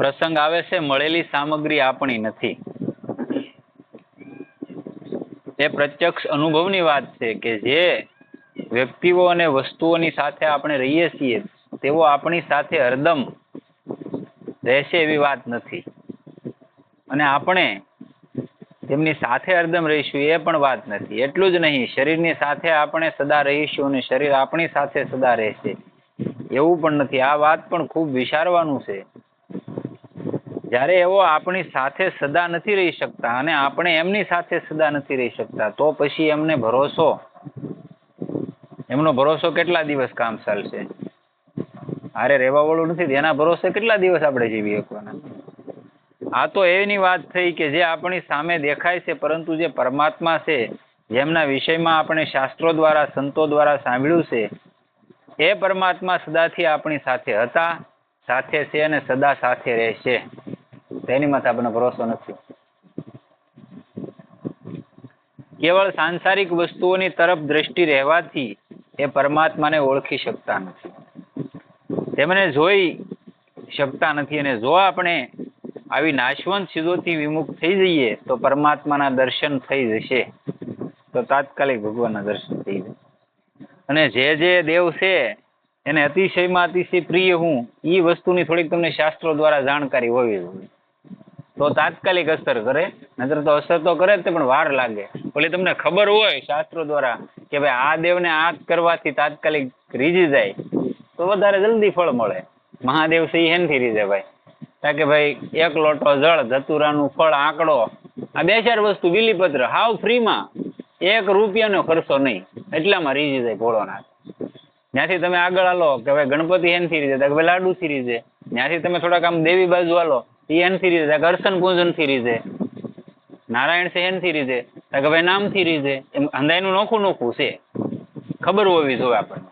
પ્રસંગ આવે છે, મળેલી સામગ્રી આપણી નથી. એ પ્રત્યક્ષ અનુભવની વાત છે કે જે વ્યક્તિઓ અને વસ્તુઓની સાથે આપણે રહીએ છીએ, તેઓ આપણી સાથે હરદમ રહેશે એવી વાત નથી. અને આપણે તેમની સાથે હરદમ રહીશું એ પણ વાત નથી. એટલું જ નહીં, શરીરની સાથે આપણે સદા રહીશું અને શરીર આપણી સાથે સદા રહેશે. એવું પણ નથી. આ વાત પણ ખૂબ વિચારવાનું છે. જ્યારે એવો આપણી સાથે સદા નથી રહી શકતા અને આપણે એમની સાથે સદા નથી રહી શકતા, તો પછી એમને ભરોસો? એમનો ભરોસો કેટલા દિવસ કામ ચાલશે? અરે રહેવા વાળું નથી એના ભરોસે કેટલા દિવસ આપણે જીવી શકવાના આ તો એની વાત થઈ કે જે આપણી સામે દેખાય છે, પરંતુ જે પરમાત્મા છે, જેમના વિષયમાં આપણે શાસ્ત્રો દ્વારા, સંતો દ્વારા સાંભળ્યું છે, એ પરમાત્મા સદાથી આપણી સાથે હતા, સાથે છે અને સદા સાથે રહેશે. તેની માથે આપણને ભરોસો નથી. કેવળ સાંસારિક વસ્તુઓની તરફ દ્રષ્ટિ રહેવાથી એ પરમાત્માને ઓળખી શકતા નથી. તેમને જોઈ શકતા નથી અને જો આપણે આવી નાશવંત ચીજોથી વિમુખ થઈ જઈએ તો પરમાત્માના દર્શન થઈ જશે. તો તાત્કાલિક ભગવાનના દર્શન થઈ જશે. અને જે જે દેવ છે, એને અતિશયમાં અતિશય પ્રિય હું એ વસ્તુની થોડીક તમને શાસ્ત્રો દ્વારા જાણકારી હોવી જોઈએ. તો તાત્કાલિક અસર કરે, નહીતર તો અસર તો કરે જ તે પણ વાર લાગે. ભલે તમને ખબર હોય શાસ્ત્રો દ્વારા કે ભાઈ આ દેવને આ કરવાથી તાત્કાલિક રીઝી જાય, તો વધારે જલ્દી ફળ મળે. મહાદેવ છે એ થી રીઝે ભાઈ. કારણ કે ભાઈ એક લોટો જળ ધતુરાનું ફળ, આંકડો, આ બે ચાર વસ્તુ બીલીપત્ર, હાવ ફ્રીમાં. એક રૂપિયાનો ખર્ચો નહીં, એટલામાં રીઝી જાય ભોળોનાથ ત્યાંથી તમે આગળ હાલો કે ભાઈ ગણપતિ એનથી રીઝે કે ભાઈ લાડુથી રીઝે. ત્યાંથી તમે થોડાક આમ દેવી બાજુ હાલો એ એનથી રીઝે તો કે અર્ચન પૂજનથી રીઝે નારાયણ છે એન સિરીઝ છે ભાઈ સિરીઝ છે, એમ અંધાયનું નોખું નોખું છે. ખબર હોવી જોઈએ આપણને.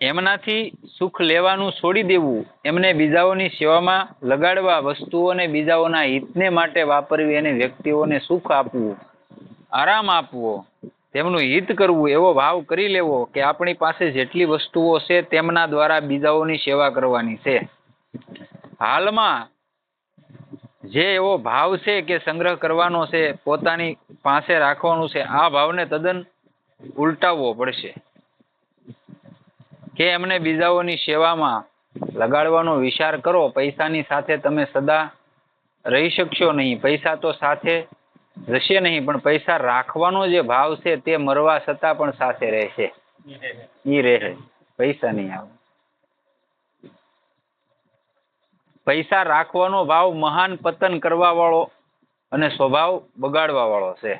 એમનાથી સુખ લેવાનું છોડી દેવું, એમને બીજાઓની સેવામાં લગાડવા, વસ્તુઓને બીજાઓના હિતને માટે વાપરવી અને વ્યક્તિઓને સુખ આપવું. આરામ આપવો. તેમનું હિત કરવું, એવો ભાવ કરી લેવો કે આપણી પાસે જેટલી વસ્તુઓ છે તેમના દ્વારા બીજાઓની સેવા કરવાની છે. હાલમાં જે એવો ભાવ છે કે સંગ્રહ કરવાનો છે, પોતાની પાસે રાખવાનું છે, આ ભાવને તદ્દન ઉલટાવવો પડશે. કે એમને બીજાઓની સેવામાં લગાડવાનો વિચાર કરો, પૈસાની સાથે તમે સદા રહી શકશો નહીં. પૈસા તો સાથે જશે નહીં, પણ પૈસા રાખવાનો જે ભાવ છે તે મરવા છતાં પણ સાથે રહેશે. ઈ રહે. પૈસા નહીં આવે. પૈસા રાખવાનો ભાવ મહાન પતન કરવા વાળો અને સ્વભાવ બગાડવા વાળો છે.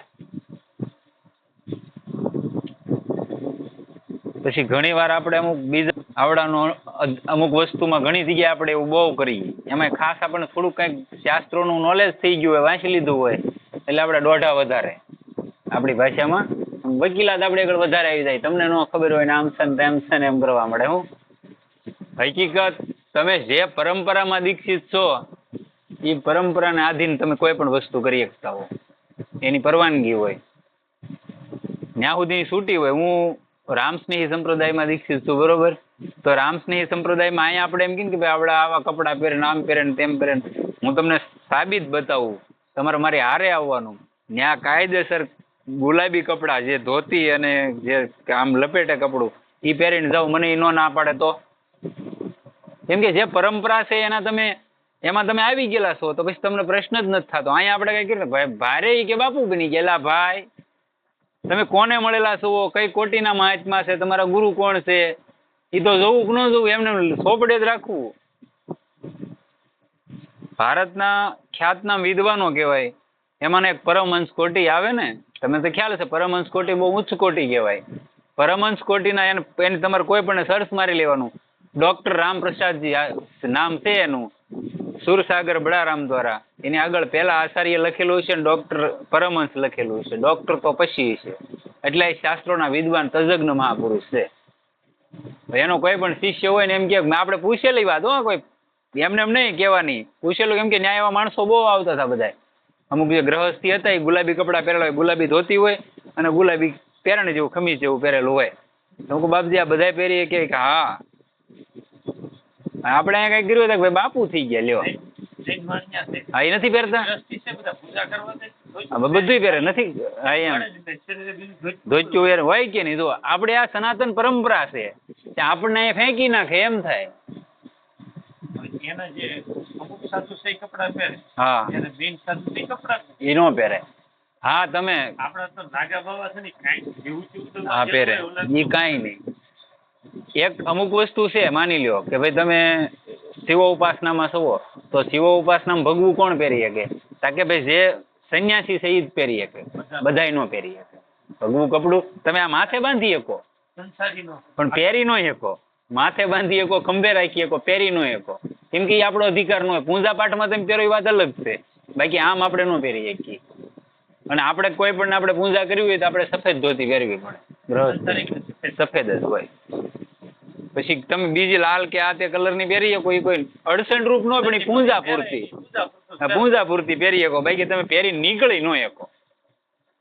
પછી ઘણી વાર આપણે અમુક બીજા આવડાનો અમુક વસ્તુમાં ઘણી જગ્યાએ આપણે એવું બહુ કરીએ. એમાં ખાસ આપણને થોડુંક કંઈક શાસ્ત્રોનું નોલેજ થઈ ગયું હોય, વાંચી લીધું હોય એટલે આપણે દોઢા વધારે. આપણી ભાષામાં વકીલાત આપણે આગળ વધારે આવી જાય. તમને ન ખબર હોય ને આમ છે ને તેમ છે ને એમ કરવા મળે હું. હકીકત, તમે જે પરંપરામાં દીક્ષિત છો, એ પરંપરાને આધીન તમે કોઈ પણ વસ્તુ કરી શકતા હો. એની પરવાનગી હોય. ત્યાં સુધીની છૂટી હોય, હું રામસ્નેહી સંપ્રદાયમાં દીક્ષિત છું, બરોબર? તો રામસ્નેહી સંપ્રદાયમાં અહીંયા આપણે એમ કહીએ કે ભાઈ આપણે આવા કપડાં પહેરે આમ પહેરે તેમ પહેરે હું તમને સાબિત બતાવું તમારે મારી હારે આવવાનું. ત્યાં કાયદેસર ગુલાબી કપડાં જે ધોતી અને જે આમ લપેટે કપડું એ પહેરીને જાઉં, મને એ ન પાડે તો. કેમ કે જે પરંપરા છે એના તમે, એમાં તમે આવી ગયેલા છો, તો પછી તમને પ્રશ્ન જ નથી થતો. અહીંયા આપણે કઈ કીધું ભાઈ, ભારે કે બાપુ બની ગયેલા ભાઈ, તમે કોને મળેલા છો? કઈ કોટીના મહાત્મા છે? તમારા ગુરુ કોણ છે? એ તો જોવું કે ન જોવું, એમને સોપડે જ રાખવું. ભારતના ખ્યાતનામ વિદ્વાનો કહેવાય. એમાંને એક પરમહંસ કોટી આવે ને, તમને તો ખ્યાલ છે પરમહંસ કોટી બહુ ઉચ્ચ કોટી કહેવાય. પરમહંસ કોટીના એને એને તમારે કોઈ પણ સર્ચ મારી લેવાનું. ડોક્ટર રામપ્રસાદજી નામ છે એનું, સુરસાગર બળારામ દ્વારા. એની આગળ પહેલા આચાર્ય લખેલું છે ને ડોક્ટર પરમહંસ લખેલું છે. ડોક્ટર તો પછી છે. એટલે એ શાસ્ત્રોના વિદ્વાન તજજ્ઞ મહાપુરુષ છે. એનો કોઈ પણ શિષ્ય હોય ને એમ કે આપણે પૂછેલી વાત હો કોઈ એમને એમ નહીં કહેવાની. પૂછેલું કેમ કે ન્યાય એવા માણસો બહુ આવતા હતા બધા અમુક જે ગ્રહસ્થી હતા, એ ગુલાબી કપડાં પહેરેલા હોય, ગુલાબી ધોતી હોય અને ગુલાબી પેરણ જેવું ખમીસ જેવું પહેરેલું હોય. હું બાપજી, આ બધા પહેરીએ કે હા. આપણે અહીંયા કઈ કર્યું ભાઈ બાપુ થઈ ગયા છે હા, એ નથી પહેરતા? બધા પહેરે, નથી. હોય કે નહીં? જો આપણે આ સનાતન પરંપરા છે. આપણને ફેંકી નાખે, એમ થાય. એના જે અમુક છે એ કપડાં પહેરે. હા. જ્યારે બિન છે એ કપડાં એ નો પહેરે. હા તમે આપણા તો નાગા બાવા છે ને કાંઈ જેવું તેવું હા પહેરે એ કાંઈ નહીં. એક અમુક વસ્તુ છે માની લ્યો કે ભાઈ તમે શિવ ઉપાસનામાં છો તો શિવ ઉપાસનામાં ભગવું કોણ પહેરી શકે? કારણ કે ભાઈ જે સંન્યાસી છે એ જ પહેરી શકે. બધા નો પહેરી શકે. ભગવું કપડું તમે આ માથે બાંધી શકો. પણ પહેરી નો શકો. માથે બાંધી શકો ખંભે રાખી શકો પહેરી નો શકો. કેમ કે એ આપણો અધિકાર નો હોય. પૂજા પાઠમાં તમે પહેરો એ વાત અલગ છે. બાકી આમ આપણે ન પહેરી શકીએ. અને આપણે કોઈ પણ આપણે પૂજા કરવી હોય તો આપણે સફેદ ધોતી પહેરવી પડે. સફેદ જ હોય. પછી તમે બીજી લાલ કે આ તે કલરની પહેરી શકો એ કોઈ અડસણ રૂપ નો પણ એ પૂજા પૂરતી. પૂંજા પૂરતી પહેરી શકો. બાકી તમે પહેરી નીકળી ન શકો.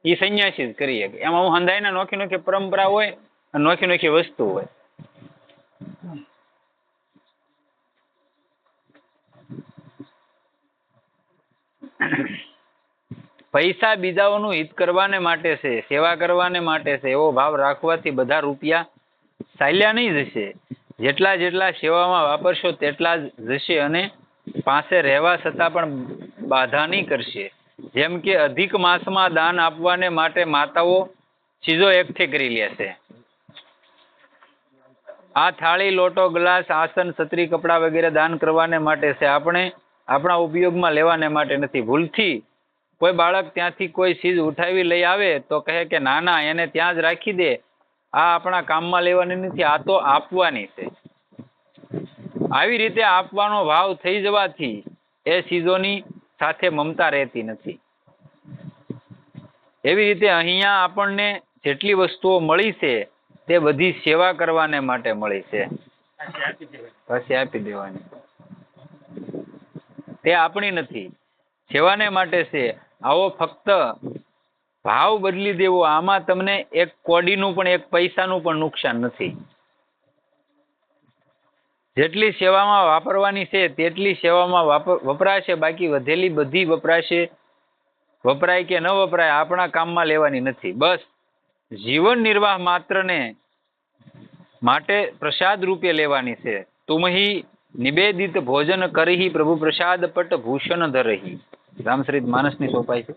એ સંન્યાસી જ કરી શકે. એમાં હું હંધાઈના નોખી નોખી પરંપરા હોય અને નોખી નોખી વસ્તુ હોય. પૈસા બીજાઓનું હિત કરવાને માટે છે, સેવા કરવાને માટે છે, એવો ભાવ રાખવાથી બધા રૂપિયા ચાલ્યા નહીં જશે. જેટલા જેટલા સેવામાં વાપરશો તેટલા જશે અને પાસે રહેવા છતાં પણ બાધા નહીં કરશે. જેમ કે અધિક માસમાં દાન આપવાને માટે માતાઓ ચીજો એકઠી કરી લેશે આ થાળી, લોટો, ગ્લાસ, આસન, છત્રી, કપડાં વગેરે દાન કરવાને માટે છે. આપણે આપણા ઉપયોગમાં લેવાને માટે નથી. ભૂલથી કોઈ બાળક ત્યાંથી કોઈ ચીજ ઉઠાવી લઈ આવે તો કહે કે, ના ના, એને ત્યાં જ રાખી દે. આ આપણા કામમાં લેવાની નથી, આ તો આપવાની છે. આવી રીતે આપવાનો ભાવ થઈ જવાથી એ ચીજોની સાથે મમતા રહેતી નથી. એવી રીતે અહીંયા આપણને જેટલી વસ્તુઓ મળી છે તે બધી સેવા કરવાને માટે મળી છે. પછી આપી દેવાની. તે આપણી નથી. સેવાને માટે છે. આવો ફક્ત ભાવ બદલી દેવો. આમાં તમને એક કોડીનું પણ, એક પૈસાનું પણ નુકસાન નથી. જેટલી સેવામાં વાપરવાની છે, તેટલી સેવામાં વપરાશે. બાકી વધેલી બધી વપરાશે. વપરાય કે ન વપરાય આપણા કામમાં લેવાની નથી. બસ. જીવન નિર્વાહ માત્રને માટે પ્રસાદ રૂપે લેવાની છે. તુમહી નિવેદિત ભોજન કરીહી પ્રભુ પ્રસાદ પટ ભૂષણ ધરહી. રામચરિત માનસની સોપાઈ છે.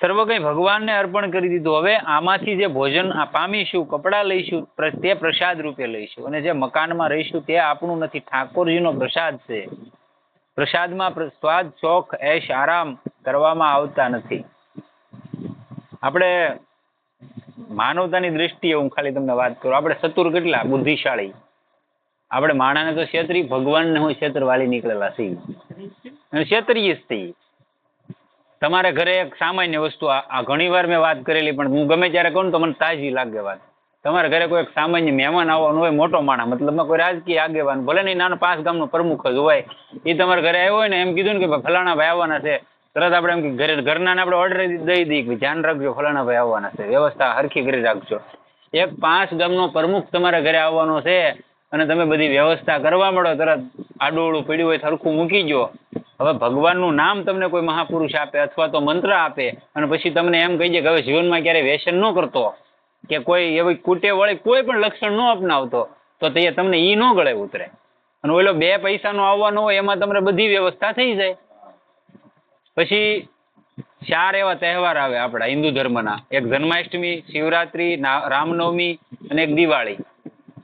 સર્વ કંઈ ભગવાનને અર્પણ કરી દીધું. હવે આમાંથી જે ભોજન પામીશું, કપડાં લઈશું તે પ્રસાદ રૂપે લઈશું. અને જે મકાનમાં રહીશું, તે આપણું નથી. ઠાકોરજીનો પ્રસાદ છે. પ્રસાદમાં પ્ર- સ્વાદ શોખ એશ, આરામ કરવામાં આવતા નથી. આપણે માનવતાની દ્રષ્ટિએ હું ખાલી તમને વાત કરું. આપણે સતુર કેટલા? બુદ્ધિશાળી. આપણે માણાને તો છેતરી ભગવાનને હું છેતરવાળી નીકળેલા છીએ. છેતરીએ જ તમારે ઘરે એક સામાન્ય વસ્તુ, આ ઘણી વાર મેં વાત કરેલી, પણ હું ગમે ત્યારે કહું તો મને તાજી લાગે વાત. તમારા ઘરે કોઈ એક સામાન્ય મહેમાન આવવાનું હોય, મોટો માણસ, મતલબમાં કોઈ રાજકીય આગેવાન, ભલે નહીં નાનો પાંચ ગામનો પ્રમુખ જ હોય, એ તમારા ઘરે આવ્યો હોય ને એમ કીધું ને કે ફલાણા ભાઈ આવવાના છે. તરત આપણે એમ ઘરે ઘરના આપણે ઓર્ડર દઈ દઈએ કે ધ્યાન રાખજો, ફલાણા ભાઈ આવવાના છે. વ્યવસ્થા હરખી કરી રાખજો. એક પાંચ ગામનો પ્રમુખ તમારા ઘરે આવવાનો છે અને તમે બધી વ્યવસ્થા કરવા મળો તરત આડું પડ્યું હોય સરખું મૂકી જો હવે ભગવાનનું નામ તમને કોઈ મહાપુરુષ આપે અથવા તો મંત્ર આપે અને પછી તમને એમ કહી દે કે હવે જીવનમાં ક્યારેય વ્યસન ન કરતો. કે કોઈ એવી કુટે વળે કોઈ પણ લક્ષણ ન અપનાવતો, તો તે તમને ઈ ન ગળે ઉતરે. અને ઓલો બે પૈસાનો આવવાનો હોય એમાં તમને બધી વ્યવસ્થા થઈ જાય. પછી ચાર એવા તહેવાર આવે આપણા હિન્દુ ધર્મના. એક જન્માષ્ટમી, શિવરાત્રી રામનવમી અને એક દિવાળી.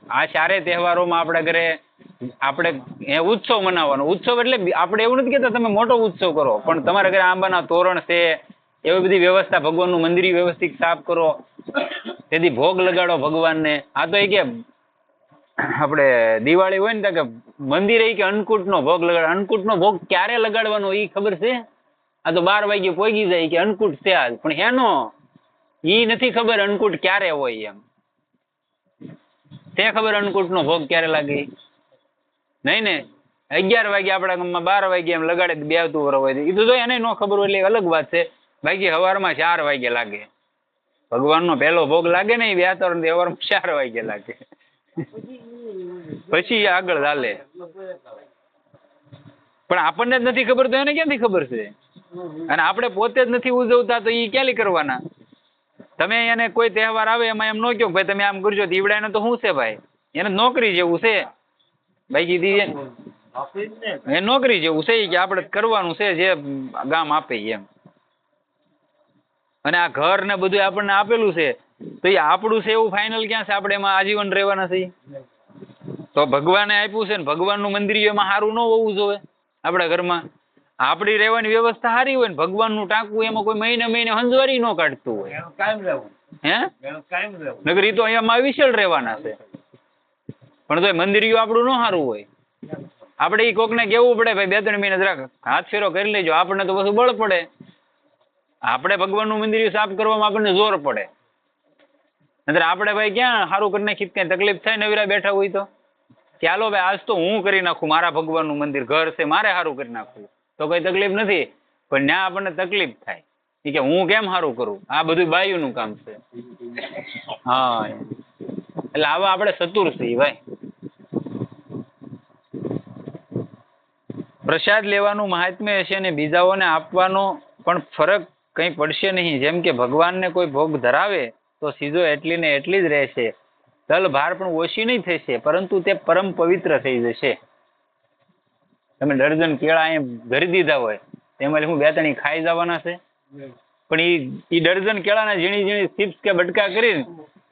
આ ચારે તહેવારોમાં આપણા ઘરે આપણે એ ઉત્સવ મનાવવાનો. ઉત્સવ એટલે આપણે એવું નથી કહેતા તમે મોટો ઉત્સવ કરો, પણ તમારા ઘરે આંબાના તોરણ છે, એવી બધી વ્યવસ્થા, ભગવાનનું મંદિર વ્યવસ્થિત સાફ કરો, તેથી ભોગ લગાડો ભગવાનને. આ તો એ કે આપણે દિવાળી હોય ને કે મંદિરે કે અન્નકૂટનો ભોગ લગાડ. અન્નકૂટનો ભોગ ક્યારે લગાડવાનો એ ખબર છે? આ તો બાર વાગે પોગી જાય કે અન્નકૂટ છે આજ. પણ હેનો ઈ નથી ખબર અન્નકૂટ ક્યારે હોય એમ. તે ખબર અન્નકૂટનો ભોગ ક્યારે લાગે? નહીં ને? અગિયાર વાગે આપણા ગામમાં બાર વાગે એમ લગાડે બે આવતું વર હોય એ તો જો એને ન ખબર હોય એટલે અલગ વાત છે. બાકી સવારમાં ચાર વાગે લાગે. ભગવાનનો પહેલો ભોગ લાગે ને એ બે ત્રણ તહેવાર ચાર વાગે લાગે. પછી આગળ ચાલે પણ આપણને જ નથી ખબર તો એને ક્યાંથી ખબર છે? અને આપણે પોતે જ નથી ઉજવતા તો એ ક્યાંથી કરવાના? તમે એને કોઈ તહેવાર આવે એમાં એમ ન કહો ભાઈ તમે આમ કરજો દીવડાને તો શું છે ભાઈ? એને નોકરી જેવું છે. ભાઈ કીધી એ નોકરી જેવું છે કે આપણે કરવાનું છે જે ગામ આપે એમ. અને આ ઘર ને બધું આપણને આપેલું છે. તો એ આપણું છે એવું ફાઇનલ ક્યાં છે? આપણે એમાં આજીવન રહેવાના છે તો ભગવાને આપ્યું છે ને ભગવાનનું મંદિર એમાં સારું ન હોવું જોઈએ આપણા ઘરમાં. આપણી રહેવાની વ્યવસ્થા સારી હોય ને ભગવાનનું ટાંકવું એમાં કોઈ મહિને મહિને હંજવારી ન કાઢતું હોય. કાયમ રહેવું. હે? કાયમ રહેવું. નગર તો અહીંયામાં વિશેલ રહેવાના છે. પણ તો મંદિરિયું આપણું ન સારું હોય. આપણે એ કોકને કેવું પડે ભાઈ બે ત્રણ મહિને જરાક હાથ ફેરો કરી લેજો. આપણને તો બધું બળ પડે. આપણે ભગવાનનું મંદિર સાફ કરવામાં આપણને જોર પડે. નતર આપણે ભાઈ ક્યાં સારું કરી નાખી ક્યાં તકલીફ થાય નવીરા બેઠા હોય તો? ચાલો ભાઈ આજ તો હું કરી નાખું મારા ભગવાનનું મંદિર ઘર છે મારે સારું કરી નાખવું. તો કઈ તકલીફ નથી. પણ ત્યાં આપણને તકલીફ થાય. કે હું કેમ સારું કરું? આ બધું બાયુનું કામ છે. હા. એટલે આવા આપણે ચતુર છીએ ભાઈ. પ્રસાદ લેવાનું મહાત્મ્ય હશે અને બીજાઓને આપવાનો પણ ફરક કંઈ પડશે નહીં. જેમ કે ભગવાનને કોઈ ભોગ ધરાવે, તો સીધો એટલી ને એટલી જ રહેશે. તલ ભાર પણ ઓછી નહીં થશે, પરંતુ તે પરમ પવિત્ર થઈ જશે. તમે ડર્જન કેળા અહીં ભરી દીધા હોય તેમાં હું બે ત્રણ ખાઈ જવાના છે. પણ એ એ ડર્જન કેળાના ઝીણી ઝીણી ચિપ્સ કે બટકા કરીને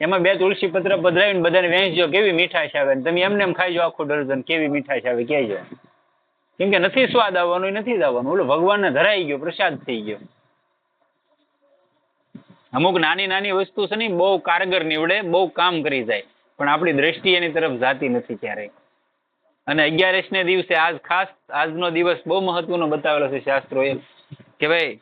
એમાં બે તુલસી પત્ર પધરાવીને બધાને વહેંચજો કેવી મીઠાશ આવે? તમે એમને એમ ખાઈજો આખું ડર્જન કેવી મીઠાશ આવે કહેજો કેમ કે નથી સ્વાદ આવવાનો નથી જ આવવાનો ઓલો ભગવાનને ધરાઈ ગયો પ્રસાદ થઈ ગયો. અમુક નાની નાની વસ્તુ છે ને બહુ કારગર નીવડે બહુ કામ કરી જાય. પણ આપણી દ્રષ્ટિ એની તરફ જાતી નથી ક્યારેય. અને અગિયારસ ને દિવસે આજ ખાસ, આજનો દિવસ બહુ મહત્વનો બતાવેલો છે શાસ્ત્રોએ કે ભાઈ,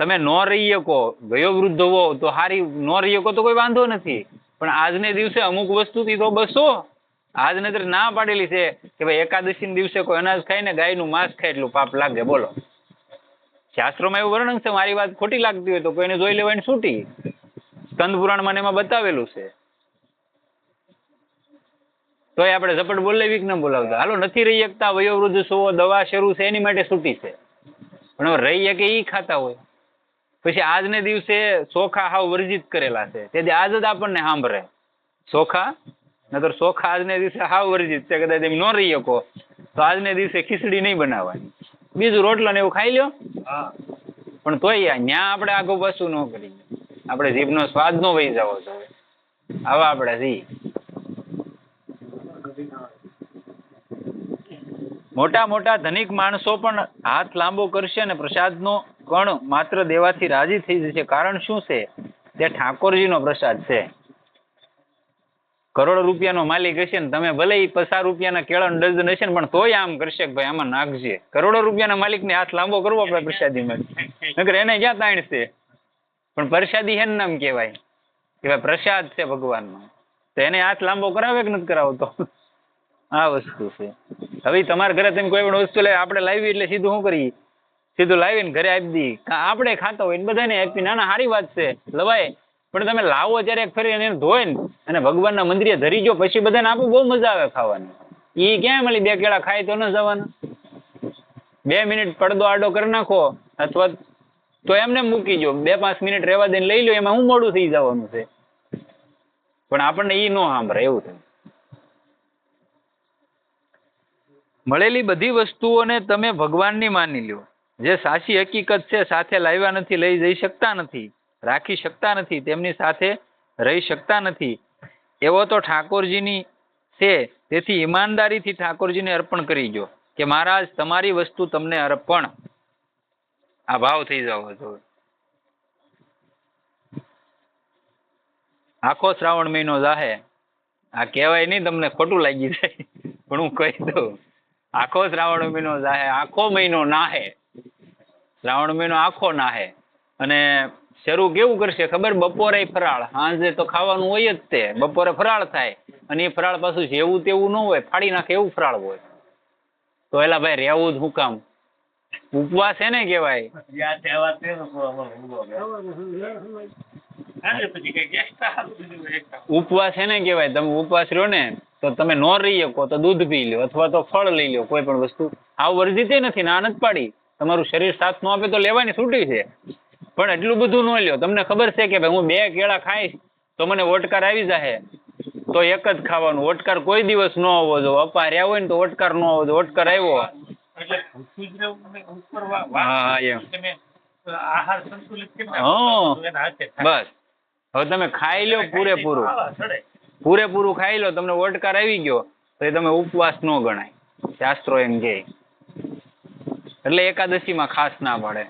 તમે નો રહી શકો ગયો વૃદ્ધ હોવો તો હારી, નો રહી શકો તો કોઈ વાંધો નથી. પણ આજને દિવસે અમુક વસ્તુથી તો બસો. આજ નજર ના પાડેલી છે કે ભાઈ એકાદશી દિવસે કોઈ અનાજ ખાય ને ગાયનું માંસ ખાય એટલું પાપ લાગે, બોલો. શાસ્ત્રોમાં એવું વર્ણન છે, મારી વાત ખોટી લાગતી હોય તો કોઈને જોઈ લેવાની છૂટી. સ્કંદ પુરાણમાં એમાં બતાવેલું છે. તોય આપણે ઝપટ બોલાવી કે ન બોલાવતા. હાલો નથી રહી શકતા વયોવૃદ્ધ સોવો દવા શરૂ છે એની માટે છૂટી છે. પણ હવે રહી શકે એ ખાતા હોય. પછી આજને દિવસે ચોખા હાવ વર્જિત કરેલા છે. તેથી આજ જ આપણને સાંભળે. ચોખા નકર ચોખા આજને દિવસે હાવ વર્જિત છે કદાચ એમ ન રહી શકો તો આજને દિવસે ખીચડી નહીં બનાવવાની. બીજું રોટલો ને એવું ખાઈ લ્યો. હા. પણ તોય ન્યા આપણે આગો પાછું ન કરીએ. આપણે જીભનો સ્વાદ નો વહી જવો જોઈએ. આવા આપણે છીએ મોટા મોટા ધનિક માણસો પણ હાથ લાંબો કરશે અને પ્રસાદનો કણ માત્ર દેવાથી રાજી થઈ જશે. કારણ શું છે? તે ઠાકોરજીનો પ્રસાદ છે. કરોડ રૂપિયાનો માલિક હશે ને તમે ભલે પચાસ રૂપિયાના કેળાનો ડઝન હશે ને, પણ તોય આમ કરશે ભાઈ આમાં નાખજે. કરોડો રૂપિયાના માલિકને હાથ લાંબો કરવો આપણે પ્રસાદીમાં. નકર એને ક્યાં તાણશે પણ પ્રસાદી હેન નામ કહેવાય. કે ભાઈ પ્રસાદ છે ભગવાનનો. તો એને હાથ લાંબો કરાવે કે નથી કરાવતો? આ વસ્તુ છે. હવે તમારા ઘરે તમે કોઈ પણ વસ્તુ લે, આપણે લાવી એટલે સીધું શું કરીએ? સીધું લાવીને ઘરે આપી દઈએ. આપણે ખાતા હોય બધાને આપી, ના ના, સારી વાત છે. લવાય પણ તમે લાવો જ્યારે એક ફરી એને ધોઈ અને ભગવાનના મંદિરે ધરી જો, પછી બધાને આપો, બહુ મજા આવે ખાવાની. ઈ ક્યાં મળી બે કેળા ખાય તો ન જવાનું. બે મિનિટ પડદો આડો કરી નાખો, અથવા તો એમને મૂકી જો. બે, પાંચ મિનિટ રહેવા દઈને લઈ લો, એમાં હું મોડું થઈ જવાનું છે. પણ આપણને ઈ ન સાંભળે, એવું થાય. મળેલી બધી વસ્તુઓને તમે ભગવાનની માની લ્યો. જે સાચી હકીકત છે, સાથે લાવ્યા નથી, લઈ જઈ શકતા નથી, રાખી શકતા નથી, તેમની સાથે રહી શકતા નથી. એવો તો ઠાકોરજીની છે, તેથી ઈમાનદારીથી ઠાકોરજીને અર્પણ કરી જો કે મહારાજ, તમારી વસ્તુ તમને અર્પણ. આ ભાવ થઈ જવો જોઈએ આખો શ્રાવણ મહિનો જાહે. આ કહેવાય નહીં તમને ખોટું લાગી જાય, પણ હું કહી દઉં. આખો શ્રાવણ મહિનો જાહે આખો મહિનો નાહે. શ્રાવણ મહિનો આખો નાહે. અને શરૂ કેવું કરશે ખબર? બપોરે ફરાળ. સાંજે તો ખાવાનું હોય જ તે. બપોરે ફરાળ થાય. અને એ ફરાળ પાછું જેવું તેવું ન હોય ફાડી નાખે એવું ફરાળ હોય. તો એલા ભાઈ રહેવું જ હું કામ? ઉપવાસ એને કહેવાય. ઉપવાસ એને કહેવાય. તમે ઉપવાસ રહ્યો ને તો તમે ન રહી શકો તો દૂધ પી લો અથવા તો ફળ લઈ લો કોઈ પણ વસ્તુ. આ વર્જિત નથી ના નથી પાડી. તમારું શરીર સાથ ન આપે તો લેવાની છૂટી છે. પણ એટલું બધું ન લ્યો. તમને ખબર છે કે ભાઈ હું બે કેળા ખાઈશ તો મને ઓટકાર આવી જાય તો એક જ ખાવાનું. ઓટકાર કોઈ દિવસ ન હોવો જો અપા રહ્યા હોય ને તો ઓટકાર ન હોવો જો ઓટકાર આવ્યો. બસ. હવે તમે ખાઈ લો પૂરેપૂરું. પૂરેપૂરું ખાઈ લો, તમને ઓટકાર આવી ગયો, તો એ તમે ઉપવાસ ન ગણાય. શાસ્ત્રો એમ કે એટલે એકાદશીમાં ખાસ ના પડે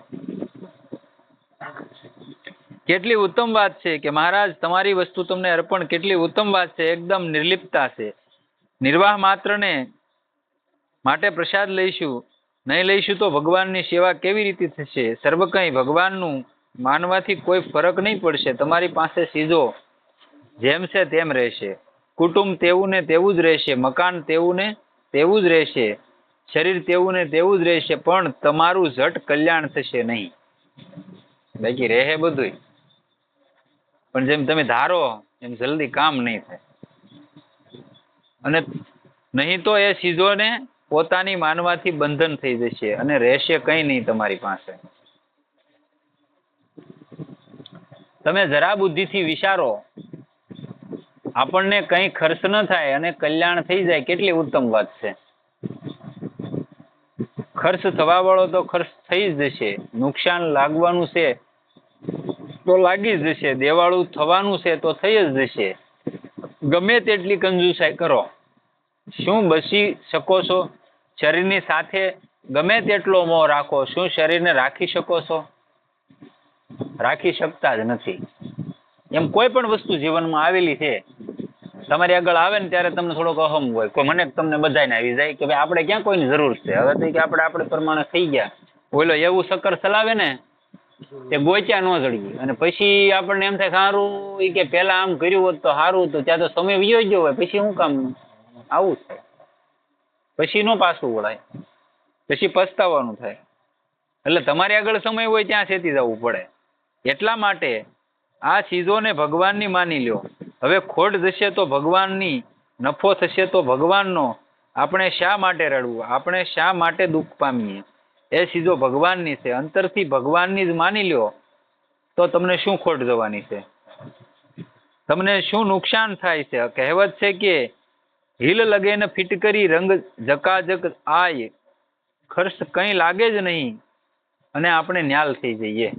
કેટલી ઉત્તમ વાત છે કે મહારાજ, તમારી વસ્તુ તમને અર્પણ કેટલી ઉત્તમ વાત છે, એકદમ નિર્લિપ્તતા છે. નિર્વાહ માત્રને માટે પ્રસાદ લઈશું, નહીં લઈશું તો ભગવાનની સેવા કેવી રીતે થશે? સર્વ કંઈ ભગવાનનું માનવાથી કોઈ ફરક નહીં પડશે. તમારી પાસે સીધો જેમ છે તેમ રહેશે. કુટુંબ તેવું ને તેવું જ રહેશે. મકાન તેવું ને તેવું જ રહેશે. શરીર તેવું ને તેવું જ રહેશે. પણ તમારું ઝટ કલ્યાણ થશે નહીં. બાકી રહે બધુંય. પણ જેમ તમે ધારો, એમ જલ્દી કામ નહીં થાય. અને નહીં તો એ સીધોને પોતાની માનવાથી બંધન થઈ જશે અને રહેશે કંઈ નહીં તમારી પાસે. તમે જરા બુદ્ધિથી વિચારો. આપણને કંઈ ખર્ચ ન થાય અને કલ્યાણ થઈ જાય, કેટલી ઉત્તમ વાત છે. ખર્ચ થવા વાળો તો ખર્ચ થઈ જશે, નુકસાન લાગવાનું છે તો લાગી જશે, દેવાળું થવાનું છે તો થઈ જ જશે. ગમે તેટલી કંજુસાઈ કરો. શું બચી શકો છો? શરીરની સાથે ગમે તેટલો મોહ રાખો, શું શરીરને રાખી શકો છો? રાખી શકતા જ નથી. એમ કોઈ પણ વસ્તુ જીવનમાં આવેલી છે તમારી આગળ આવે ને ત્યારે તમને થોડોક અહમ હોય. કોઈ મને તમને બધાને આવી જાય કે ભાઈ આપણે ક્યાં કોઈની જરૂર છે? હવે તો કે આપણે આપણે પ્રમાણે થઈ ગયા. ઓલો એવું સકર ચલાવે ને તે ગોચ્યા ન જડવી અને પછી આપણને એમ થાય સારું એ કે પેલા આમ કર્યું હોત તો સારું તો ત્યાં તો સમય વિયો ગયો હોય. પછી શું કામ આવું થાય? પછી નો પાછું વળાય. પછી પસ્તાવાનું થાય. એટલે તમારી આગળ સમય હોય ત્યાં સેતી જવું પડે. એટલા માટે આ ચીજોને ભગવાનની માની લ્યો. હવે ખોટ જશે તો ભગવાનની, નફો થશે તો ભગવાનનો. આપણે શા માટે રડવું? આપણે શા માટે દુઃખ પામીએ? એ સીધો ભગવાનની છે. અંતરથી ભગવાનની જ માની લ્યો, તો તમને શું ખોટ જવાની છે? તમને શું નુકસાન થાય છે? કહેવત છે કે, હિલ લગે ને ફિટકરી રંગ જકાજક આય. ખર્ચ કંઈ લાગે જ નહીં. અને આપણે ન્યાલ થઈ જઈએ.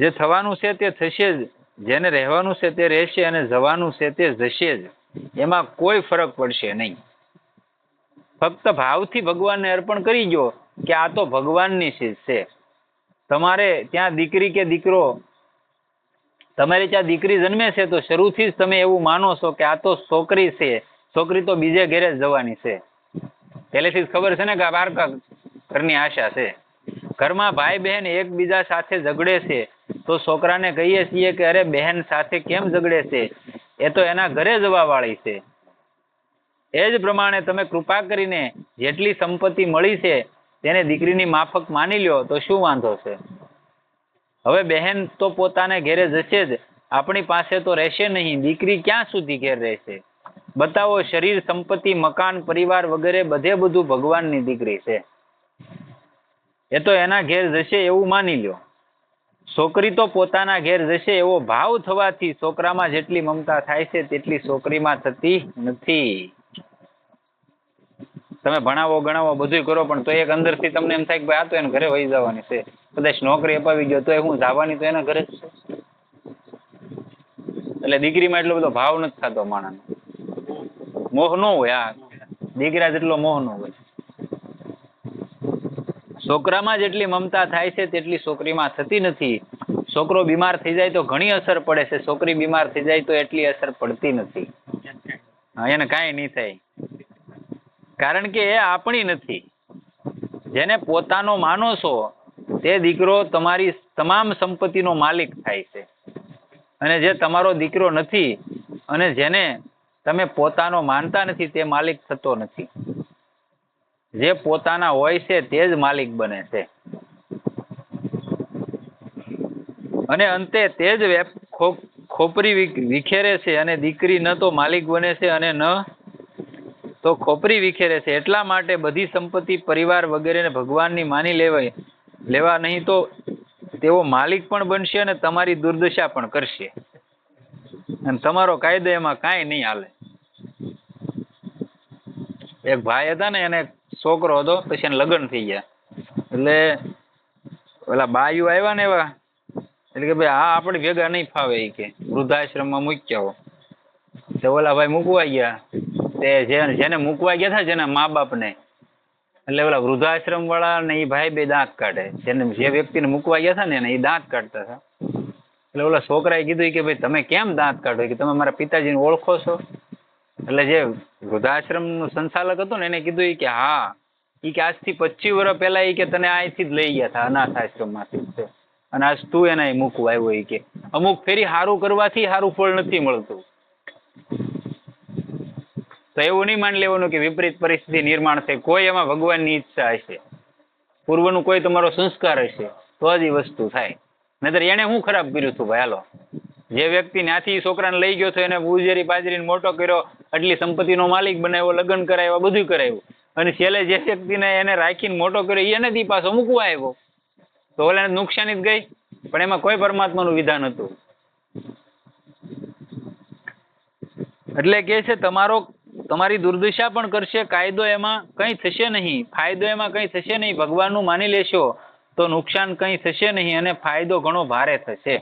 જે થવાનું છે તે થશે જ. જેને રહેવાનું છે તે રહેશે અને જવાનું છે તે જશે જ. એમાં કોઈ ફરક પડશે નહીં. ફક્ત ભાવથી ભગવાનને અર્પણ કરી ગયો કે આ તો ભગવાનની છે તમારે ત્યાં દીકરી કે દીકરો, તમારી ત્યાં દીકરી જન્મે છે તો શરૂથી જ તમે એવું માનો છો કે આ તો છોકરી છે. છોકરી તો બીજે ઘેરે જવાની છે. પહેલેથી જ ખબર છે ને કે આ બારકા ઘરની આશા છે. ઘરમાં ભાઈ બહેન એકબીજા સાથે ઝઘડે છે. તો છોકરાને કહીએ છીએ કે અરે બહેન સાથે કેમ ઝઘડે છે? એ તો એના ઘરે જવા વાળી છે. એ જ પ્રમાણે તમે કૃપા કરીને જેટલી સંપત્તિ મળી છે, તેને દીકરીની માફક માની લ્યો, તો શું વાંધો છે? હવે બહેન તો પોતાને ઘેરે જશે જ. આપણી પાસે તો રહેશે નહીં. દીકરી ક્યાં સુધી ઘેર રહેશે? બતાવો, શરીર, સંપત્તિ, મકાન, પરિવાર વગેરે બધે બધું ભગવાનની દીકરી છે. એ તો એના ઘેર જશે એવું માની લ્યો. છોકરી તો પોતાના ઘેર જશે, એવો ભાવ થવાથી છોકરામાં જેટલી મમતા થાય છે તેટલી છોકરીમાં થતી નથી. તમે ભણાવો, ગણાવો, બધુંય કરો, પણ તો એક અંદરથી તમને એમ થાય કે આ તો એને ઘરે વહી જવાની છે. કદાચ નોકરી અપાવી ગયો તો હું જવાની તો એના ઘરે જ છે. એટલે દીકરીમાં એટલો બધો ભાવ નથી થતો માણસનો. મોહ ન હોય આ. દીકરા જેટલો મોહ ન હોય. છોકરામાં જેટલી મમતા થાય છે, તેટલી છોકરીમાં થતી નથી. છોકરો બીમાર થઈ જાય તો ઘણી અસર પડે છે. છોકરી બીમાર થઈ જાય તો એટલી અસર પડતી નથી. એને કાંઈ નહીં થાય. કારણ કે એ આપણી નથી. જેને પોતાનો માનો છો તે દીકરો તમારી તમામ સંપત્તિનો માલિક થાય છે. અને જે તમારો દીકરો નથી, અને જેને તમે પોતાનો માનતા નથી, તે માલિક થતો નથી. જે પોતાના હોય છે તે જ માલિક બને છે. અને અંતે તે જ વેપ ખોપરી વિખેરે છે અને દીકરી ન તો માલિક બને છે અને ન તો ખોપરી વિખેરે છે. એટલા માટે બધી સંપત્તિ પરિવાર વગેરેને ભગવાનની માની લેવાય, લેવા નહીં તો તેઓ માલિક પણ બનશે અને તમારી દુર્દશા પણ કરશે. અને તમારો કાયદો એમાં કાંઈ નહીં હાલે. એક ભાઈ હતા ને એને છોકરો હતો, પછી એને લગ્ન થઈ ગયા. એટલે ઓલા બાયુ આવ્યા ને એવા, એટલે કે ભાઈ, હા, આપણે ભેગા નહીં ફાવે એ કે, વૃદ્ધાશ્રમમાં મૂક્યા હો. તે ઓલા ભાઈ મૂકવા ગયા. તે જે- જેને મૂકવા ગયા હતા, જેના મા બાપને. એટલે ઓલા વૃદ્ધાશ્રમ વાળા ને એ ભાઈ બે દાંત કાઢે. જેને, જે વ્યક્તિને મૂકવા ગયા હતા ને એને એ દાંત કાઢતા હતા. એટલે ઓલા છોકરાએ કીધું કે, ભાઈ, તમે કેમ દાંત કાઢો? કે, તમે મારા પિતાજીને ઓળખો છો. એટલે જે વૃદ્ધાશ્રમનું સંચાલક હતું ને, એને કીધું કે, હા. એ કે, આજથી પચીસ વર્ષ પહેલા એ કે, તને અહીંથી જ લઈ ગયા હતા અનાથ આશ્રમમાંથી. અને આજ તું એને મૂકવા આવ્યો એ કે. અમુક ફેરી સારું કરવાથી સારું ફળ નથી મળતું. તો એવું નહીં માની લેવાનું કે વિપરીત પરિસ્થિતિ નિર્માણ થાય. કોઈ એમાં ભગવાનની ઈચ્છા હશે. પૂર્વનું કોઈ તમારો સંસ્કાર હશે. તો જ એ વસ્તુ થાય. નહીતર એને હું ખરાબ કર્યું હતું ભાઈ, હાલો. જે વ્યક્તિ ત્યાંથી છોકરાને લઈ ગયો છે એને ઉજેરી પાજરીને મોટો કર્યો, આટલી સંપત્તિનો માલિક બનાવ્યો લગ્ન કરાવ્યો બધું કરાવ્યું. અને છેલ્લે જે વ્યક્તિને એને રાખીને મોટો કર્યો એને દી પાછો મૂકવા આવ્યો. તો ઓલાને નુકસાની જ ગઈ, પણ એમાં કોઈ પરમાત્માનું વિધાન હતું એટલે કે છે, તમારો, તમારી દુર્દશા પણ કરશે, કાયદો એમાં કંઈ થશે નહીં. ફાયદો એમાં કંઈ થશે નહીં. ભગવાનનું માની લેશો, તો નુકસાન કંઈ થશે નહીં અને ફાયદો ઘણો ભારે થશે.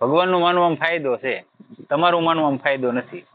ભગવાનનું માનવામાં ફાયદો છે. તમારું માનવામાં ફાયદો નથી.